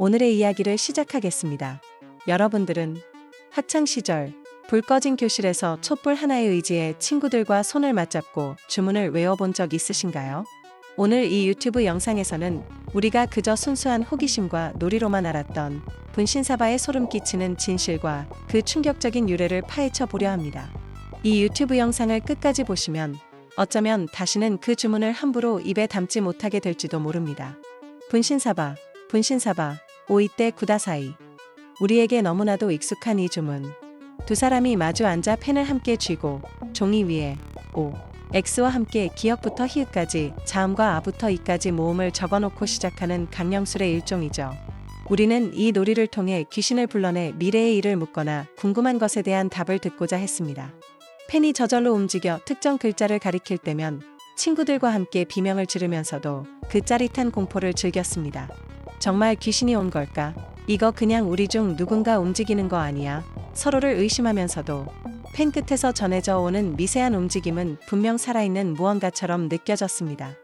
오늘의 이야기를 시작하겠습니다. 여러분들은 학창 시절 불 꺼진 교실에서 촛불 하나에 의지해 친구들과 손을 맞잡고 주문을 외워본 적 있으신가요? 오늘 이 유튜브 영상에서는 우리가 그저 순수한 호기심과 놀이로만 알았던 분신사바의 소름 끼치는 진실과 그 충격적인 유래를 파헤쳐 보려 합니다. 이 유튜브 영상을 끝까지 보시면 어쩌면 다시는 그 주문을 함부로 입에 담지 못하게 될지도 모릅니다. 분신사바, 분신사바, 오이때 구다사이. 우리에게 너무나도 익숙한 이 주문. 두 사람이 마주 앉아 펜을 함께 쥐고 종이 위에 오, X와 함께 기역부터 히읗까지 자음과 아부터 이까지 모음을 적어놓고 시작하는 강령술의 일종이죠. 우리는 이 놀이를 통해 귀신을 불러내 미래의 일을 묻거나 궁금한 것에 대한 답을 듣고자 했습니다. 펜이 저절로 움직여 특정 글자를 가리킬 때면 친구들과 함께 비명을 지르면서도 그 짜릿한 공포를 즐겼습니다. 정말 귀신이 온 걸까? 이거 그냥 우리 중 누군가 움직이는 거 아니야? 서로를 의심하면서도 펜 끝에서 전해져 오는 미세한 움직임은 분명 살아있는 무언가처럼 느껴졌습니다.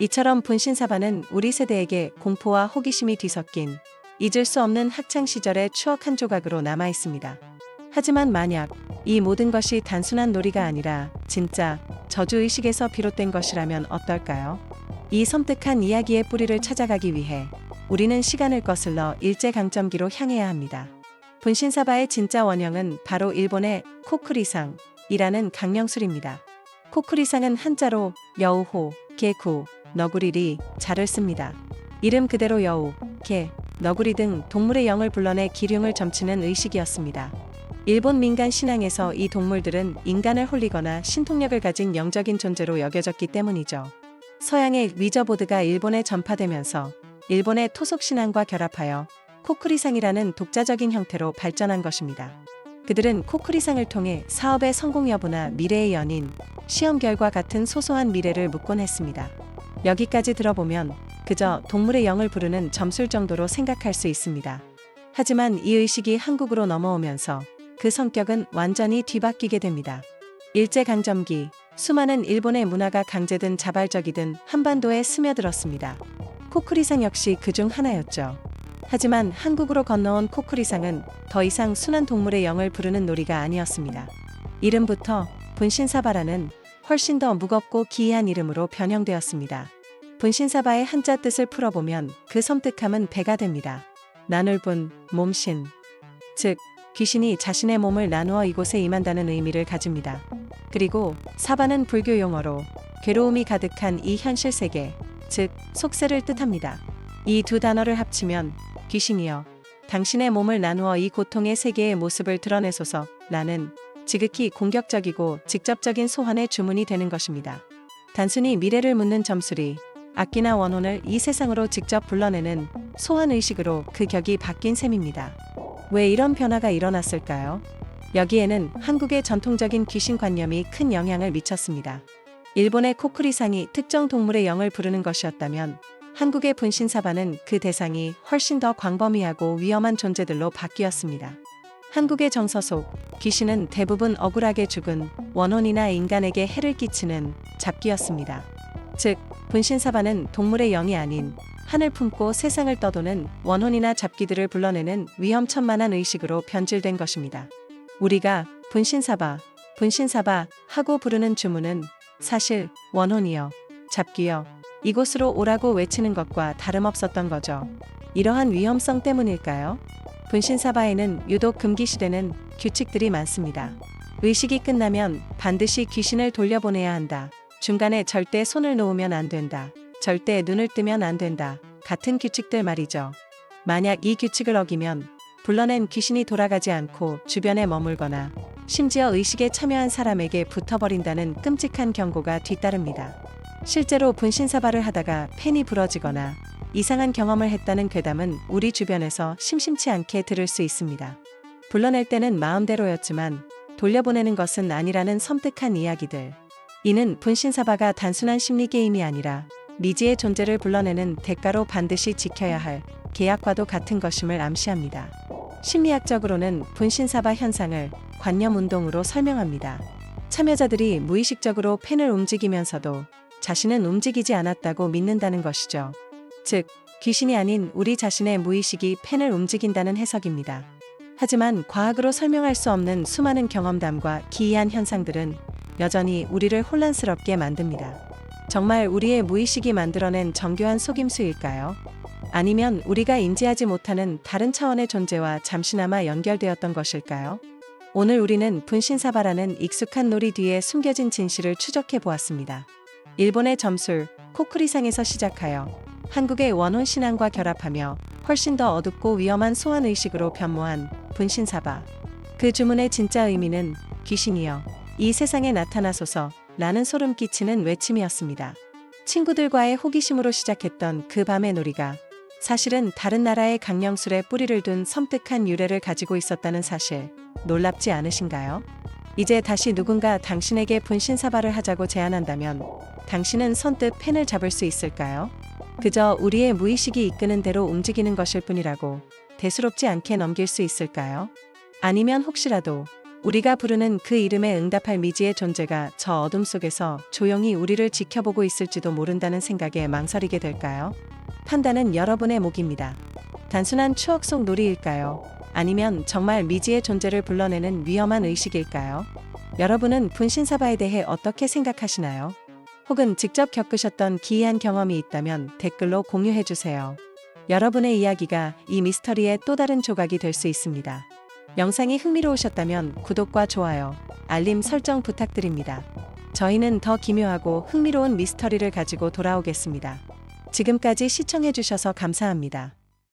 이처럼 분신사바는 우리 세대에게 공포와 호기심이 뒤섞인 잊을 수 없는 학창 시절의 추억 한 조각으로 남아 있습니다. 하지만 만약 이 모든 것이 단순한 놀이가 아니라 진짜 저주의식에서 비롯된 것이라면 어떨까요? 이 섬뜩한 이야기의 뿌리를 찾아가기 위해 우리는 시간을 거슬러 일제강점기로 향해야 합니다. 분신사바의 진짜 원형은 바로 일본의 코쿠리상이라는 강령술입니다. 코쿠리상은 한자로 여우호, 개구, 너구리리, 자를 씁니다. 이름 그대로 여우, 개, 너구리 등 동물의 영을 불러내 기륭을 점치는 의식이었습니다. 일본 민간 신앙에서 이 동물들은 인간을 홀리거나 신통력을 가진 영적인 존재로 여겨졌기 때문이죠. 서양의 위저보드가 일본에 전파되면서 일본의 토속 신앙과 결합하여 코쿠리상이라는 독자적인 형태로 발전한 것입니다. 그들은 코쿠리상을 통해 사업의 성공 여부나 미래의 연인, 시험 결과 같은 소소한 미래를 묻곤 했습니다. 여기까지 들어보면 그저 동물의 영을 부르는 점술 정도로 생각할 수 있습니다. 하지만 이 의식이 한국으로 넘어오면서 그 성격은 완전히 뒤바뀌게 됩니다. 일제강점기, 수많은 일본의 문화가 강제든 자발적이든 한반도에 스며들었습니다. 코쿠리상 역시 그 중 하나였죠. 하지만 한국으로 건너온 코쿠리상은 더 이상 순한 동물의 영을 부르는 놀이가 아니었습니다. 이름부터 분신사바라는 훨씬 더 무겁고 기이한 이름으로 변형되었습니다. 분신사바의 한자 뜻을 풀어보면 그 섬뜩함은 배가 됩니다. 나눌 분, 몸신. 즉, 귀신이 자신의 몸을 나누어 이곳에 임한다는 의미를 가집니다. 그리고 사바는 불교 용어로 괴로움이 가득한 이 현실 세계, 즉, 속세를 뜻합니다. 이 두 단어를 합치면 귀신이여 당신의 몸을 나누어 이 고통의 세계의 모습을 드러내소서 라는 지극히 공격적이고 직접적인 소환의 주문이 되는 것입니다. 단순히 미래를 묻는 점술이 악기나 원혼을 이 세상으로 직접 불러내는 소환 의식으로 그 격이 바뀐 셈입니다. 왜 이런 변화가 일어났을까요? 여기에는 한국의 전통적인 귀신 관념이 큰 영향을 미쳤습니다. 일본의 코쿠리상이 특정 동물의 영을 부르는 것이었다면 한국의 분신사바는 그 대상이 훨씬 더 광범위하고 위험한 존재들로 바뀌었습니다. 한국의 정서 속 귀신은 대부분 억울하게 죽은 원혼이나 인간에게 해를 끼치는 잡기였습니다. 즉, 분신사바는 동물의 영이 아닌 하늘 품고 세상을 떠도는 원혼이나 잡기들을 불러내는 위험천만한 의식으로 변질된 것입니다. 우리가 분신사바, 분신사바 하고 부르는 주문은 사실 원혼이여, 잡기여, 이곳으로 오라고 외치는 것과 다름없었던 거죠. 이러한 위험성 때문일까요? 분신사바에는 유독 금기시되는 규칙들이 많습니다. 의식이 끝나면 반드시 귀신을 돌려보내야 한다. 중간에 절대 손을 놓으면 안 된다. 절대 눈을 뜨면 안 된다. 같은 규칙들 말이죠. 만약 이 규칙을 어기면 불러낸 귀신이 돌아가지 않고 주변에 머물거나 심지어 의식에 참여한 사람에게 붙어버린다는 끔찍한 경고가 뒤따릅니다. 실제로 분신사바를 하다가 펜이 부러지거나 이상한 경험을 했다는 괴담은 우리 주변에서 심심치 않게 들을 수 있습니다. 불러낼 때는 마음대로였지만 돌려보내는 것은 아니라는 섬뜩한 이야기들. 이는 분신사바가 단순한 심리 게임이 아니라 미지의 존재를 불러내는 대가로 반드시 지켜야 할 계약과도 같은 것임을 암시합니다. 심리학적으로는 분신사바 현상을 관념 운동으로 설명합니다. 참여자들이 무의식적으로 펜을 움직이면서도 자신은 움직이지 않았다고 믿는다는 것이죠. 즉, 귀신이 아닌 우리 자신의 무의식이 펜을 움직인다는 해석입니다. 하지만 과학으로 설명할 수 없는 수많은 경험담과 기이한 현상들은 여전히 우리를 혼란스럽게 만듭니다. 정말 우리의 무의식이 만들어낸 정교한 속임수일까요? 아니면 우리가 인지하지 못하는 다른 차원의 존재와 잠시나마 연결되었던 것일까요? 오늘 우리는 분신사바라는 익숙한 놀이 뒤에 숨겨진 진실을 추적해 보았습니다. 일본의 점술, 코쿠리상에서 시작하여 한국의 원혼 신앙과 결합하며 훨씬 더 어둡고 위험한 소환 의식으로 변모한 분신사바. 그 주문의 진짜 의미는 귀신이여 이 세상에 나타나소서 라는 소름 끼치는 외침이었습니다. 친구들과의 호기심으로 시작했던 그 밤의 놀이가 사실은 다른 나라의 강령술에 뿌리를 둔 섬뜩한 유래를 가지고 있었다는 사실 놀랍지 않으신가요? 이제 다시 누군가 당신에게 분신사발을 하자고 제안한다면 당신은 선뜻 펜을 잡을 수 있을까요? 그저 우리의 무의식이 이끄는 대로 움직이는 것일 뿐이라고 대수롭지 않게 넘길 수 있을까요? 아니면 혹시라도 우리가 부르는 그 이름에 응답할 미지의 존재가 저 어둠 속에서 조용히 우리를 지켜보고 있을지도 모른다는 생각에 망설이게 될까요? 판단은 여러분의 몫입니다. 단순한 추억 속 놀이일까요? 아니면 정말 미지의 존재를 불러내는 위험한 의식일까요? 여러분은 분신사바에 대해 어떻게 생각하시나요? 혹은 직접 겪으셨던 기이한 경험이 있다면 댓글로 공유해 주세요. 여러분의 이야기가 이 미스터리의 또 다른 조각이 될 수 있습니다. 영상이 흥미로우셨다면 구독과 좋아요, 알림 설정 부탁드립니다. 저희는 더 기묘하고 흥미로운 미스터리를 가지고 돌아오겠습니다. 지금까지 시청해주셔서 감사합니다.